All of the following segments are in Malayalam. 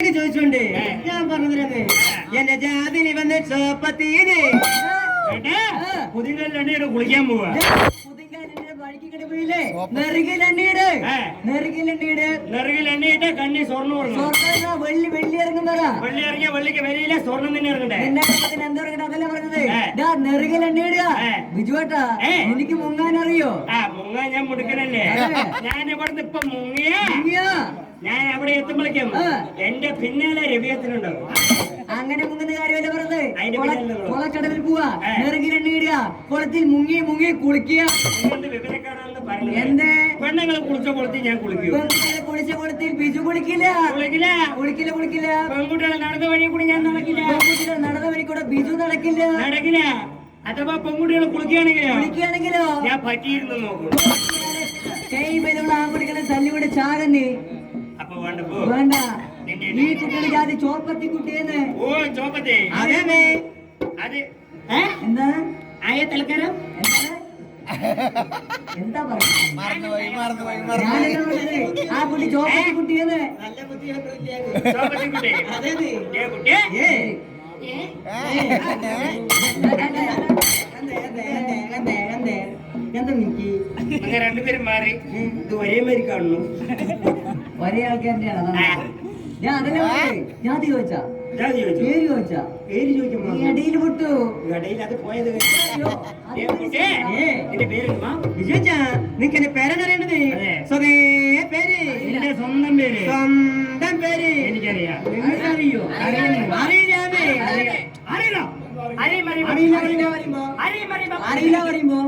ഇത് ചോദിച്ചോണ്ട് ഞാൻ പറഞ്ഞത് എന്റെ ജാതിനി വന്ന് ചോപ്പത്തീന്. പുതിയ രണ്ടു കുളിക്കാൻ പോവാ. പുതിങ്കാലിന്റെ നെറുകിൽ കണ്ണി സ്വർണം കൊടുക്കണം സ്വർണ വെള്ളി വെള്ളി ഇറങ്ങുന്നതാ. വെള്ളി ഇറങ്ങിയ വെള്ളിക്ക് വിലയില്ല സ്വർണം തന്നെ ഇറങ്ങണ്ടേ? എന്താ അതല്ല പറഞ്ഞത്? ബിജുവേട്ടാ എനിക്ക് മുങ്ങാൻ അറിയോ? ആ മുങ്ങാൻ ഞാൻ മുടുക്കനല്ലേ? ഞാൻ ഇവിടുന്ന് ഇപ്പൊ മുങ്ങിയ? ഞാൻ അവിടെ എത്തുമ്പോഴേക്കും. എന്റെ പിന്നാലെ രവിയത്തിനുണ്ടാവും അങ്ങനെ മുങ്ങുന്ന കാര്യമല്ല പറഞ്ഞത്? കൊളക്കടവിൽ പോവാ. നെറുകിലെണ്ണീടുക കുളത്തിൽ മുങ്ങി മുങ്ങി കുളിക്കുക. പറഞ്ഞത് എന്തേ? പെണ്ണുങ്ങൾ കുളിച്ച കുളത്തിൽ ഞാൻ കുളിക്കൂ. പെൺകുട്ടികളെ കുളിച്ച കുളത്തിൽ ബിജു കുളിക്കില്ല. കുളിക്കില്ല. കുളിക്കില്ല കുളിക്കില്ല. പെൺകുട്ടികളെ നടന്ന വഴി കൂടി ഞാൻ നടക്കില്ല. പെൺകുട്ടികൾ നടന്ന വഴി കൂടെ ബിജു നടക്കില്ല. നടക്കില്ല. അഥവാ പെൺകുട്ടികൾ കുളിക്കുകയാണെങ്കിലോ? കുളിക്കുകയാണെങ്കിലോ? ഞാൻ പറ്റിയിരുന്നു നോക്കും. കൈ ബലുള്ള ആൺകുട്ടികളെ തല്ലിവിടെ ചാകന്ന് അപ്പൊ വേണ്ട വേണ്ട. നീ ഈ കുട്ടിയുടെ ജാതി ചോപ്പത്തി കുട്ടിയെന്ന്. ഓ ചോപ്പത്തി അതെ അതെ എന്താ ആയ എന്താണ്? എന്താ പറയുന്നത്? ആ കുട്ടിയെന്ന് എന്താ അങ്ങനെ രണ്ടുപേരും മാറി. ഇത് ഒരേ മാതിരി കാണുന്നു. ഒരേ. ഞാൻ അതല്ലേ. ഞാൻ ചോദിച്ചാ? ഞാൻ ചോദിച്ചു? പേര് ചോദിച്ചാ? പേര് ചോദിക്കുമ്പോ ഇടയിൽ വിട്ടു ഇടയിൽ അത് പോയത്. നിന്റെ പേരെന്തുവാ വിജയിച്ചാ നിനക്ക് എന്റെ പേരെന്നറിയേണ്ടത്. സ്വതേ പേര്. എന്റെ സ്വന്തം പേര്. സ്വന്തം പേര്. എനിക്കറിയാം. നിങ്ങൾക്കറിയോ. അറിയില്ലാമേ അറിയില്ല. അറിയില്ല. അറിയും, അറിയും, അറിയില്ല അറിയും. അറിയില്ല പറയുമ്പോ.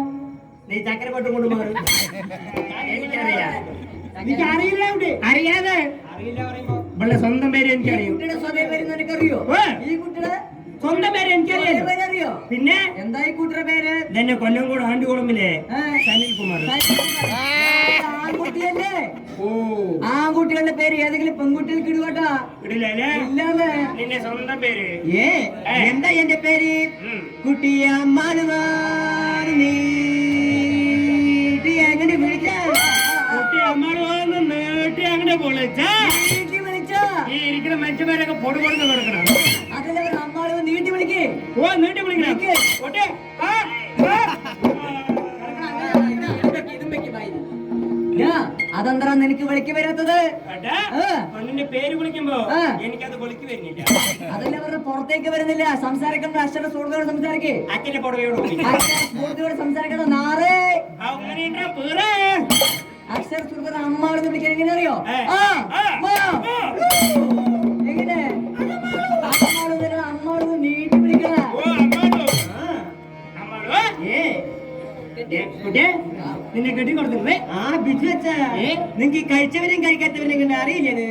നീ ചക്കര കൊട്ടും കൊണ്ട് മാറും. എനിക്കറിയാം. എനിക്ക് അറിയില്ല അവിടെ അറിയാതെ. അറിയില്ല പറയുമ്പോ. ഇവളുടെ സ്വന്തം പേര് എനിക്കറിയോ? എനിക്കറിയും കുട്ടിയുടെ സ്വതേ പേര് നിനക്കറിയോ? ഏ. ഈ കുട്ടിയുടെ സ്വന്തം പേര് എനിക്കറിയോ പിന്നെ? എന്താ ഈ കുട്ടിയുടെ പേര്? ഇതെന്നെ കൊല്ലം കൂടെ ആണ്ടുകുളമ്പിലെ ഏ. സനിൽ കുമാർ ആൺകുട്ടിയല്ലേ? ഓ. ആൺകുട്ടികളുടെ പേര് ഏതെങ്കിലും പെൺകുട്ടികൾക്ക് ഇടുകട്ടാ ഇടില്ലല്ലേ ഇല്ലാതെ നിന്റെ സ്വന്തം പേര്. ഏ എന്താ എന്റെ പേര്. കുട്ടിയ നീട്ടി ഇരിക്കുന്ന പൊടുപൊടുന്ന് കിടക്കണം പറഞ്ഞ നീട്ടി വിളിക്കേ. ഓ നീട്ടി വിളിക്കണം. അതെന്താ നിനക്ക് വിളിക്ക് വരാത്തത്. പെണ്ണിന്റെ പേര് വിളിക്കുമ്പോ ഏ. എനിക്കത് വിളിക്ക് വരുന്നില്ല. അതല്ലേ പറഞ്ഞ പുറത്തേക്ക് വരുന്നില്ല. സംസാരിക്കുന്ന അച്ഛന്റെ സുഹൃത്തോട് സംസാരിക്കേ. അച്ഛന്റെ പുറകെയോട് സുഹൃത്തോട് സംസാരിക്കുന്ന നാറേ. അങ്ങനെ അക്ഷര സുഹൃത്ത് അമ്മാവിടെ വിളിക്കാൻ എങ്ങനെ അറിയോ. ആ. നിന്നെ കെട്ടി കൊടുത്തില്ലേ ആ ബിജു അച്ഛാ? നിങ്ങക്ക് കഴിച്ചവരെയും കഴിക്കാത്തവരും ഇങ്ങനെ അറിയില്ലേ.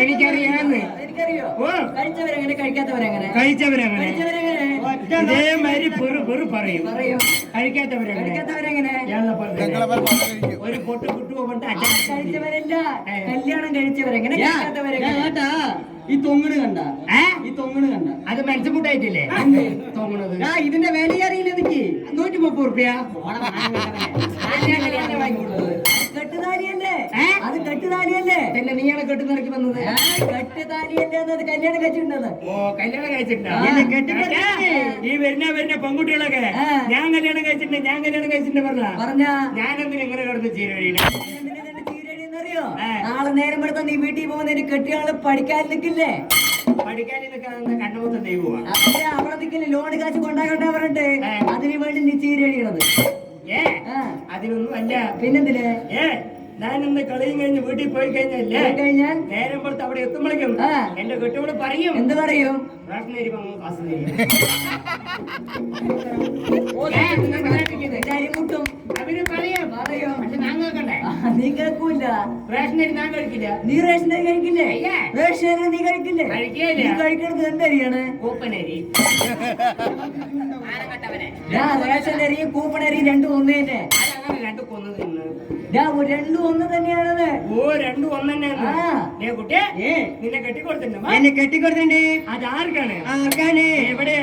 എനിക്കറിയാന്ന്. എനിക്കറിയോ? ഓ. കഴിച്ചവരെങ്ങനെ കഴിക്കാത്തവരെങ്ങനെ? കഴിച്ചവരങ്ങനെ? കഴിച്ചവരെങ്ങനെ? ഇതേമാതിരി പെറു പെറു പറയും. കഴിക്കാത്തവരങ്ങനെ? ഒരു പൊട്ട് കൊണ്ട് കഴിച്ചവരല്ല. കല്യാണം കഴിച്ചവരെങ്ങനെ കഴിക്കാത്തവരെങ്ങനെ? ഈ തൊങ്ങണ് കണ്ട. ഏ? ഈ തൊങ്ങണ് കണ്ട. അത് മനസ്സുമുട്ടായിട്ടില്ലേ തോന്നുന്നത് ആ ഇതിന്റെ വില അറിയില്ല എനിക്ക്. നൂറ്റി മുപ്പത് റുപ്യ കെട്ടുതാലിയല്ലേ? അത് കെട്ടുതാലിയല്ലേ പിന്നെ നീയാണ് കെട്ടുനിറക്കി വന്നത്? ആ, കെട്ടുതാലിയല്ലേ എന്നത് കല്യാണം കഴിച്ചിട്ടുണ്ടെന്ന് ഓ കല്യാണം? ഈ വരുന്ന വരുന്ന പെൺകുട്ടികളൊക്കെ. ഞാൻ കല്യാണം കഴിച്ചിട്ടുണ്ട് ഞാൻ കല്യാണം കഴിച്ചിട്ടുണ്ട് പറഞ്ഞ? പറഞ്ഞ? ഞാനെന്തിനാ ഇങ്ങനെ കിടന്ന് ചീരവഴിയില്ല അറിയോ. നാളെ നേരം എടുത്ത നീ വീട്ടിൽ പോകുന്നതിന് കെട്ടിയാൾ പഠിക്കാൻ നിൽക്കില്ലേ? പഠിക്കാൻ നിൽക്കാൻ കണ്ണുമൊത്ത ദൈവമാണ് അവരെ അവിടെ നിൽക്കില്ല ലോൺ കാശ് കൊണ്ടാകട്ടെ പറഞ്ഞിട്ട്. അതിന് വേണ്ടി നീ ചീരടിയണത് ഏ. അതിനൊന്നും അല്ല. പിന്നെന്തിന്? ഏ. ഞാനിന്ന് കളിയും കഴിഞ്ഞ് വീട്ടിൽ പോയി കഴിഞ്ഞല്ലേ? കഴിഞ്ഞാൽ നേരം പുറത്ത് അവിടെ എത്തുമ്പോഴേക്കും എന്റെ കെട്ടിയോട് പറയും. എന്ത് പറയും? കഴിക്കില്ല. നീ റേഷൻ അരി കഴിക്കില്ലേ. റേഷൻ അരി നീ കഴിക്കില്ലേ. നീ കഴിക്കണത് എന്തരിയാണ് കൂപ്പനരി ഞാൻ റേഷൻ അരി കൂപ്പൺ അരി രണ്ടും ഒന്ന് തന്നെ രണ്ടു കൊന്നു തിന്ന് ഞാൻ രണ്ടും ഒന്ന് തന്നെയാണത്. ഓ രണ്ടും ഒന്ന് തന്നെയാണ് കുട്ടിയെ നിന്നെ കെട്ടിക്കൊടുത്തിട്ടുണ്ടോ. എന്നെ കെട്ടിക്കൊടുത്തിട്ടുണ്ട്. അത് ആർക്കാണ്? ആർക്കാണ് എവിടെയാണ്